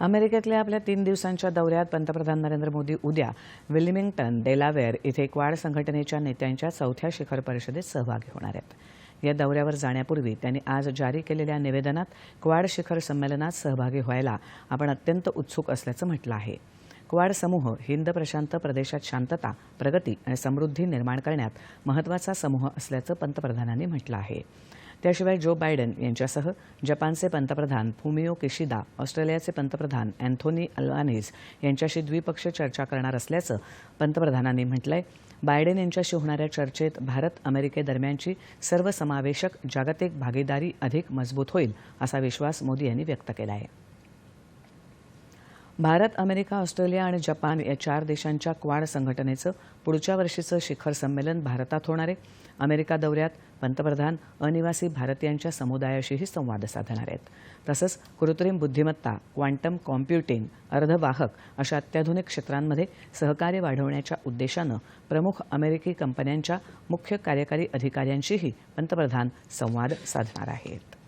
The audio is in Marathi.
अमेरिकेतल्या आपल्या तीन दिवसांच्या दौऱ्यात पंतप्रधान नरेंद्र मोदी उद्या विलिमिंग्टन डेलावेअर इथे क्वाड संघटनेच्या नेत्यांच्या चौथ्या शिखर परिषदेत सहभागी होणार आहेत. या दौऱ्यावर जाण्यापूर्वी त्यांनी आज जारी केलेल्या निवेदनात क्वाड शिखर संमेलनात सहभागी व्हायला आपण अत्यंत उत्सुक असल्याचं म्हटलं आहे. क्वाड समूह हिंद प्रशांत प्रदेशात शांतता प्रगती आणि समृद्धी निर्माण करण्यात महत्त्वाचा समूह असल्याचं पंतप्रधानांनी म्हटलं आहे. त्याशिवाय जो बायडन यांच्यासह जपानचे पंतप्रधान फुमिओ किशिदा ऑस्ट्रेलियाचे पंतप्रधान अँथोनी अल्वानीज यांच्याशी द्विपक्षीय चर्चा करणार असल्याचं पंतप्रधानांनी म्हटलंय. बायडेन यांच्याशी होणाऱ्या चर्चेत भारत अमेरिकेदरम्यानची सर्वसमावेशक जागतिक भागीदारी अधिक मजबूत होईल असा विश्वास मोदी यांनी व्यक्त केला आहे भारत अमेरिका ऑस्ट्रेलिया आणि जपान या चार देशांच्या क्वाड संघटनेचं पुढच्या वर्षीचं शिखर संमेलन भारतात होणार आहे. अमेरिका दौऱ्यात पंतप्रधान अनिवासी भारतीयांच्या समुदायाशीही संवाद साधणार आहेत. तसंच कृत्रिम बुद्धिमत्ता क्वांटम कॉम्प्युटिंग अर्धवाहक अशा अत्याधुनिक क्षेत्रांमध्ये सहकार्य वाढवण्याच्या उद्देशानं प्रमुख अमेरिकी कंपन्यांच्या मुख्य कार्यकारी अधिकाऱ्यांशीही पंतप्रधान संवाद साधणार आहेत.